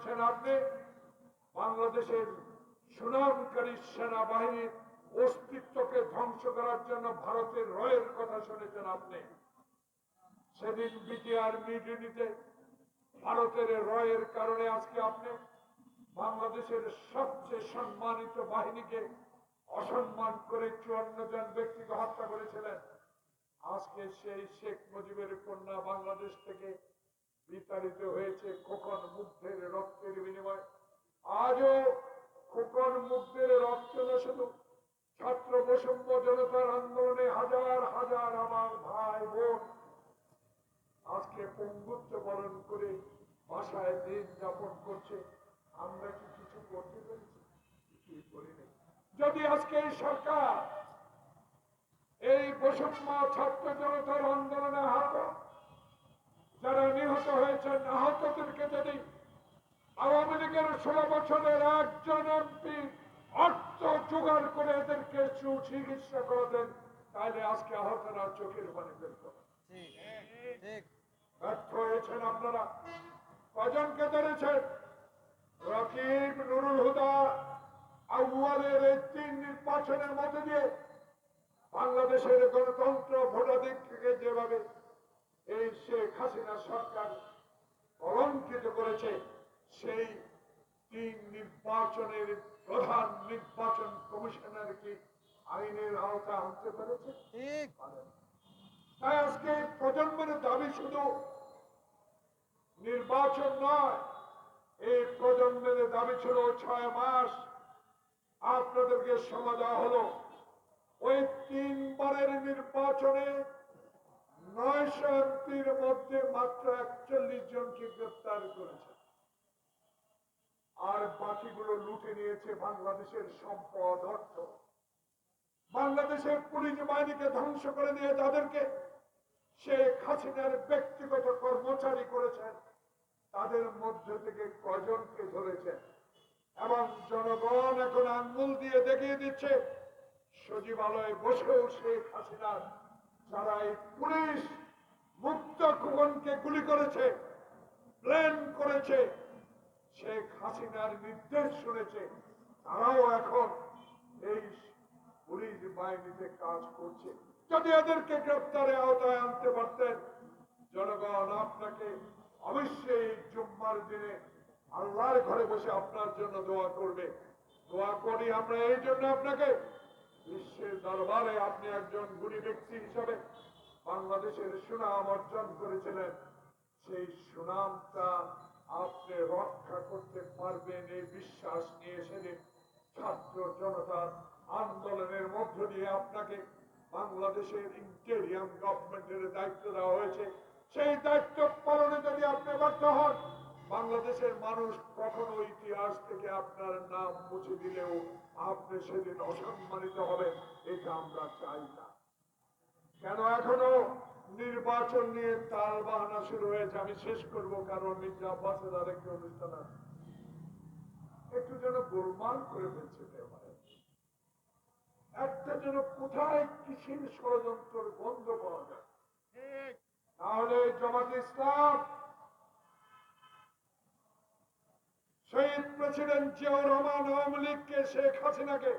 করেছেন আপনি বাংলাদেশের সুনামকারী সেনাবাহিনীর অস্তিত্বকে ধ্বংস করার জন্য ভারতের রয়ের কথা শুনেছেন আপনি সেদিন বিটিআর মিউনিটিতে ভারতের রয়ের কারণে আজকে আপনি বাংলাদেশের সবচেয়ে সম্মানিত বাহিনীকে অসম্মান করে চুয়ান্ন জন ব্যক্তিকে হত্যা করেছিলেন। আজকে সেই শেখ মুজিবের কন্যা বাংলাদেশ থেকে বিতাড়িত হয়েছে খোকন মুগ্ধের রক্তের বিনিময়। আজও খোকন মুগ্ধের রক্ত না শুধু ছাত্র বৈষম্য জনতার আন্দোলনে হাজার হাজার আমার ভাই বোন। আজকে পঙ্গুত্ব বরণ করে বাসায় দিন যাপন করছে। আমরা কি কিছু করতে পেরেছি? কিছুই করিনি যদি আজকে এই সরকার এই বৈষম্য ছাত্র জনতার আন্দোলনে আহত যারা নিহত হয়েছেন আহতদেরকে যদি আওয়ামী লীগের ষোলো বছরের একজন এমপি অর্থ জোগাড় করে এদেরকে সুচিকিৎসা করতেন তাহলে আজকে আহতরা চোখের পানি ফেলত ব্যর্থ হয়েছেন আপনারা। কজনকে ধরেছেন? রকিব নুরুল হুদা আউয়ালের এই তিন নির্বাচনের মধ্যে দিয়ে বাংলাদেশের গণতন্ত্র ভোটাধিকারকে যেভাবে এই শেখ হাসিনা সরকার কলঙ্কিত করেছে সেই তিন নির্বাচনের প্রধান নির্বাচন কমিশনার কি আইনের আওতায় আনতে পেরেছে? ঠিক। তাই আজকে প্রজন্মের দাবি শুধু নির্বাচন নয় এই প্রজন্মের দাবি ছিল ছয় মাস। আপনাদেরকে সময় দেওয়া হলো ওই তিনবারের নির্বাচনে নয়শো এমপির মধ্যে মাত্র একচল্লিশ জনকে গ্রেপ্তার করেছে। আর বাকিগুলো লুটে নিয়েছে বাংলাদেশের সম্পদ অর্থ। বাংলাদেশের পুলিশ বাহিনীকে ধ্বংস করে দিয়ে যাদেরকে শেখ হাসিনার ব্যক্তিগত কর্মচারী করেছেন। তাদের মধ্য থেকে কজনকে ধরেছেন? এবং জনগণ এখন আঙ্গুল দিয়ে দেখিয়ে দিচ্ছে, সচিবালয়ে বসেও শেখ হাসিনার যারা এই পুলিশ মুক্ত খুবনকে গুলি করেছে প্ল্যান করেছে। শেখ হাসিনার নির্দেশ শুনেছে, তারাও এখন এই পুলিশ বাহিনীতে কাজ করছে। যদি এদেরকে গ্রেপ্তারে আওতায় আনতে পারতেন, জনগণ আপনাকে অবশ্যই জুম্মার দিনে আল্লাহর ঘরে বসে আপনার জন্য দোয়া করবে। দোয়া করি আমরা, এই জন্য আপনাকে বিশ্বের দরবারে আপনি একজন গুণী ব্যক্তি হিসাবে বাংলাদেশের সুনাম অর্জন করেছিলেন। সেই সুনামটা আপনি রক্ষা করতে পারবেন এই বিশ্বাস নিয়ে সেদিন ছাত্র জনতার আন্দোলনের মধ্য দিয়ে আপনাকে বাংলাদেশের ইন্টেরিয়াম গভর্নমেন্টের দায়িত্ব দেওয়া হয়েছে। সেই দায়িত্ব পালনে যদি আপনি ব্যর্থ হন বাংলাদেশের মানুষ কখনো ইতিহাস থেকে আপনার নাম মুছে দিলেও আপনি সেদিন অসম্মানিত হবেন, এটা আমরা চাই না। কেন এখনও নির্বাচন নিয়ে তাল বাহানা শুরু হয়েছে? আমি শেষ করব, কারণ মির্জা আব্বাসের আরেকটি অনুষ্ঠান আছে। একটু যেন গোলমাল করে ফেলছে একটা যেন কোথায় কিসের ষড়যন্ত্র গন্ধ পাওয়া যায়। তাহলে জমাত ইসলাম শহীদ প্রেসিডেন্ট জিয়াউর রহমান আওয়ামী লীগকে শেখ হাসিনাকে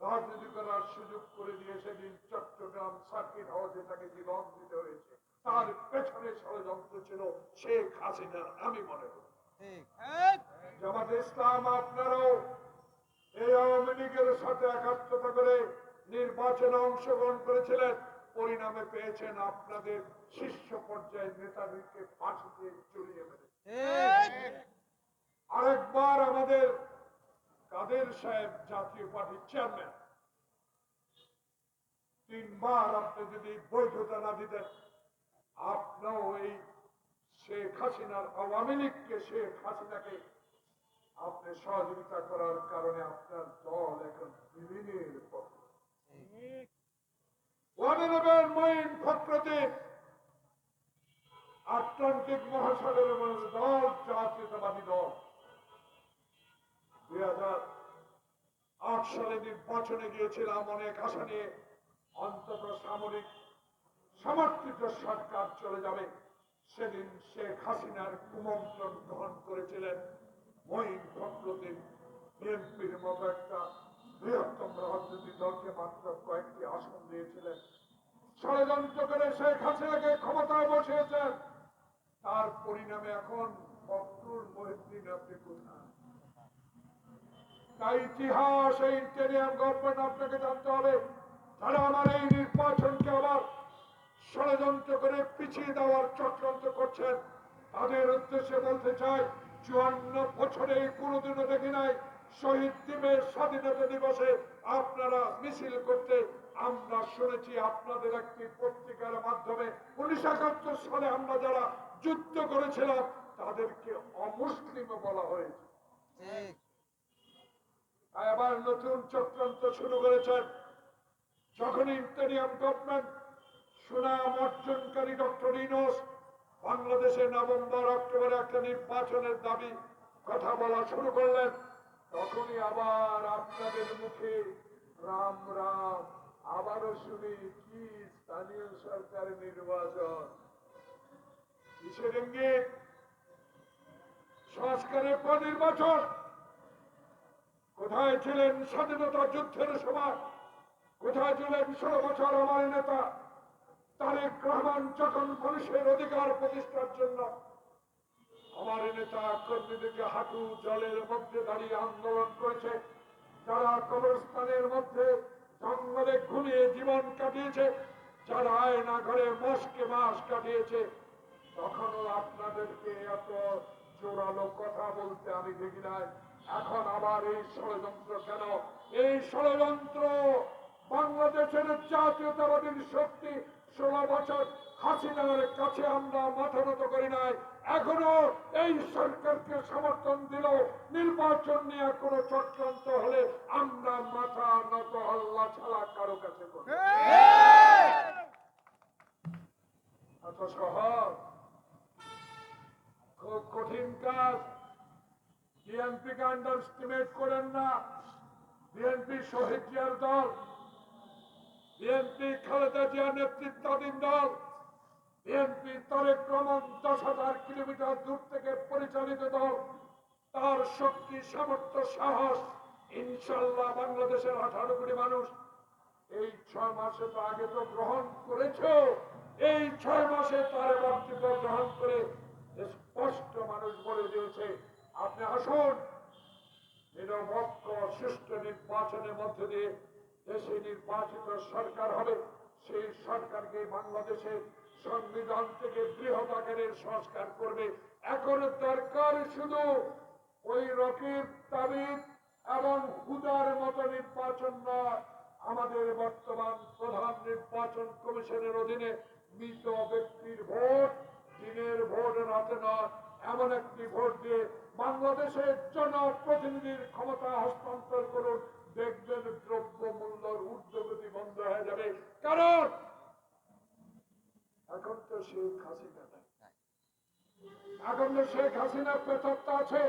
রাজনীতি করার সুযোগ করে দিয়ে সেদিন চট্টগ্রাম সার্কিট হাউসে তাকে জীবন দিতে হয়েছে। তার পেছনে ষড়যন্ত্র ছিল শেখ হাসিনার আমি মনে করি। ঠিক জামাত ইসলাম আপনারাও এই আওয়ামী লীগের সাথে একাত্মতা করে নির্বাচনে অংশগ্রহণ করেছিলেন। পরিণামে পেয়েছেন আপনাদের শীর্ষ পর্যায়ের নেতাদেরকে ফাঁসিতে চড়িয়ে মেরেছে। ঠিক। আরেকবার আমাদের কাদের সাহেব জাতীয় পার্টির চেয়ারম্যান তিনবার আপনি যদি বৈধতা না দিতেন, আপনাও এই শেখ হাসিনার আওয়ামী লীগকে, শেখ হাসিনাকে আপনি সহযোগিতা করার কারণে আপনার দল এখন বিলীনের পথে। আটলান্টিক মহাসাগরের দল, জাতীয়তাবাদী দল। সালে নির্বাচনে গিয়েছিলাম অনেক আশা নিয়ে। অন্তত সামরিক সমর্থিত সরকার চলে যাবে। সেদিন শেখ হাসিনার কুমন্ত্রণ গ্রহণ করেছিলেন মহিন ফখরুদ্দিন। বিএনপির মতো একটা বৃহত্তম রাজনৈতিক দলকে মাত্র কয়েকটি আসন দিয়েছিলেন। ষড়যন্ত্র করে শেখ হাসিনাকে ক্ষমতায় বসিয়েছেন। তার পরিণামে এখন ফখরুল মহিউদ্দিন আপনি কোথায় ইতিহাস, এই ইন্টেরিয়াম গভর্নমেন্ট আপনাকে জানতে হবে। যারা আমার এই নির্বাচনকে আবার ষড়যন্ত্র করে পিছিয়ে দেওয়ার চক্রান্ত করছেন। তাদের উদ্দেশ্যে বলতে চাই, চুয়ান্ন বছরে দেখি নাই শহীদ দিবের স্বাধীনতা দিবসে আপনারা মিছিল করতে। আমরা শুনেছি আপনাদের একটি পত্রিকার মাধ্যমে উনিশ একাত্তর সালে আমরা যারা যুদ্ধ করেছিলাম, তাদেরকে অমুসলিম বলা হয়েছে। নতুন চক্রান্ত শুরু করেছেন। যখন ইন্টেরিয়াম গভর্নমেন্ট সুনাম অর্জনকারী ডক্টর ইনোস বাংলাদেশে নভেম্বর, অক্টোবরে একটা নির্বাচনের দাবি, কথা বলা শুরু করলেন, তখনই আবার আপনাদের মুখে রাম রাম, আবারও শুনি কি স্থানীয় সরকার নির্বাচন। কিসের ইঙ্গিত? সংস্কারের পর নির্বাচন। কোথায় ছিলেন স্বাধীনতা যুদ্ধের সময়? কোথায় ছিলেন ষোলো বছর আমার নেতা? তারেক রহমান যখন মানুষের অধিকার প্রতিষ্ঠার জন্য আমার নেতা কর্মীদেরকে হাঁটু জলের মধ্যে দাঁড়িয়ে আন্দোলন করেছে, যারা কবরস্থানের মধ্যে জঙ্গলে ঘুমিয়ে জীবন কাটিয়েছে, যারা আয়না ঘরে মাসকে মাস কাটিয়েছে, তখনও আপনাদেরকে এত জোরালো কথা বলতে আমি দেখি নাই। এখন আবার এই ষড়যন্ত্র কেন? এই ষড়যন্ত্র বাংলাদেশের জাতীয়তাবাদীর শক্তি ষোলো বছর হাসিনার কাছে আমরা মাথা নত করি নাই। এখনও এই সরকারকে সমর্থন দিল নির্বাচন নিয়ে কোনো চক্রান্ত হলে আমরা মাথা নত আল্লাহ ছাড়া কারও কাছে করি। এত সহজ বিএনপিকে আন্ডার এস্টিমেট করেন না। বিএনপি শহীদ জিয়ার দল, বিএনপি খালেদা জিয়া নেতৃত্বাধীন দল, বিএনপি তারেক রহমান দশ হাজার কিলোমিটার দূর থেকে পরিচালিত দল, তার শক্তি, সামর্থ্য, সাহস, ইনশাল্লাহ বাংলাদেশের আঠারো কোটি মানুষ এই ছয় মাসে তো আগে তো গ্রহণ করেছ। এই ছয় মাসে তার বক্তব্য গ্রহণ করে স্পষ্ট মানুষ বলে দিয়েছে। আপনি আসুন। নিরপেক্ষ, সুষ্ঠু নির্বাচনের মধ্য দিয়ে দেশে নির্বাচিত সরকার হবে, সেই সরকারকে বাংলাদেশের সংবিধান থেকে বৃহৎ আকারের সংস্কার করবে। এখন দরকার শুধু ওই রকিব তাবিদ এবং হুদার মতো নির্বাচন নয়, আমাদের বর্তমান প্রধান নির্বাচন কমিশনের অধীনে মৃত ব্যক্তির ভোট, দিনের ভোট রাতে নয় এমন একটি ভোট দিয়ে বাংলাদেশের জনপ্রতিনিধির ক্ষমতা হস্তান্তর করুন, দেখবেন দ্রব্য মূল্যর ঊর্ধ্বগতি বন্ধ হয়ে যাবে। কারণ এখন তো শেখ হাসিনা এখন তো শেখ হাসিনার পেছরটা আছে।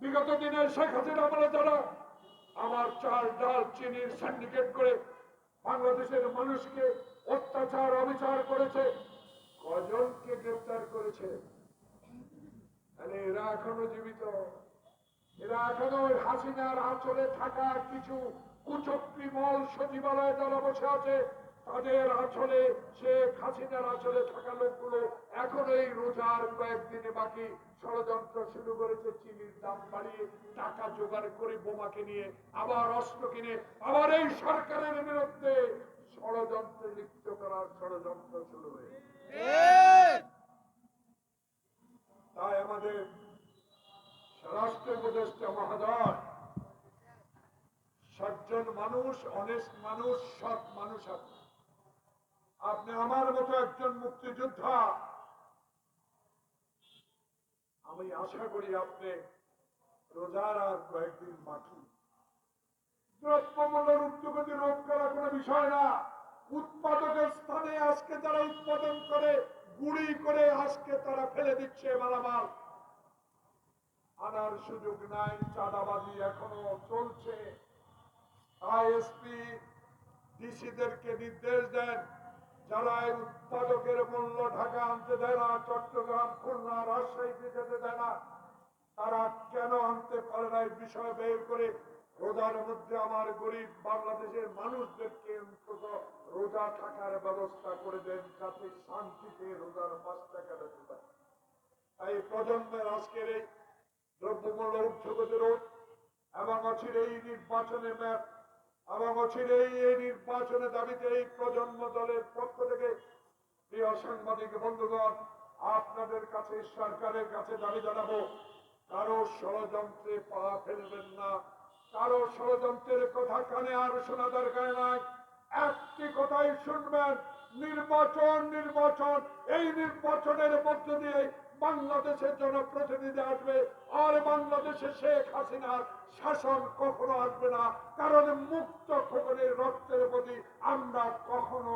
বিগত দিনে শেখ হাসিনা বলে, যারা আমার চাল, ডাল চিনির সিন্ডিকেট করে বাংলাদেশের মানুষকে অত্যাচার, অবিচার করেছে, কজনকে গ্রেফতার করেছে? মানে এরা এখনও জীবিত। এরা এখনও ওই হাসিনার আঁচলে থাকা কিছু কুচক্রি মল সচিবালয়ে যারা বসে আছে, তাদের আঁচলে, শেখ হাসিনার আঁচলে থাকা লোকগুলো এখন এই রোজার কয়েকদিনে বাকি ষড়যন্ত্র শুরু করেছে, চিনির দাম বাড়িয়ে, টাকা জোগাড় করে বোমাকে নিয়ে, আবার অস্ত্র কিনে, আবার এই সরকারের বিরুদ্ধে ষড়যন্ত্রে লিপ্ত করার ষড়যন্ত্র শুরু হয়েছে। মানুষ অনেস্ট মানুষ, সৎ মানুষ আপনি। আপনি আমার মতো একজন মুক্তিযোদ্ধা। আমি আশা করি আপনি রোজার আর কয়েকদিন বাকি। দ্রব্যমূল্যের উদ্যোগতি রোধ করা কোনো বিষয় না। উৎপাদকের স্থানে আজকে যারা উৎপাদন করে, গুড়ি করে আজকে তারা ফেলে দিচ্ছে মালামাল। আনার সুযোগ নাই, চাঁদাবাজি এখনও চলছে। আইএসপি ডিসিদেরকে নির্দেশ দেন যারা এই উৎপাদকের মূল্য ঢাকা আনতে দেয় না, চট্টগ্রাম, খুলনা রাজশাহীতে যেতে দেয় না। তারা কেন আনতে পারে না এই বিষয় বের করে? রোজার মধ্যে আমার গরিব বাংলাদেশের মানুষদেরকে অন্তত রোজা থাকার ব্যবস্থা করে দেন, যাতে শান্তিতে রোজার মাসটা কাটাতে পারে। এই প্রজন্মের আজকের এই দ্রব্যমূল্য রোধ এবং অচিরে এই নির্বাচনে ম্যাপ এবং অচিরে এই নির্বাচনে দাবিতে এই প্রজন্ম দলের পক্ষ থেকে, প্রিয় সাংবাদিক বন্ধুগণ, আপনাদের কাছে, সরকারের কাছে দাবি জানাব, কারও ষড়যন্ত্রে পা ফেলবেন না। কারও ষড়যন্ত্রের কথা কানে আর শোনা দরকার নাই। একটি কথাই শুনবেন, নির্বাচন নির্বাচন, এই নির্বাচনের মধ্য দিয়ে বাংলাদেশের জনপ্রতিনিধি আসবে আর বাংলাদেশে শেখ হাসিনার শাসন কখনো আসবে না। কারণ মুক্ত খোকনের রক্তের প্রতি আমরা কখনো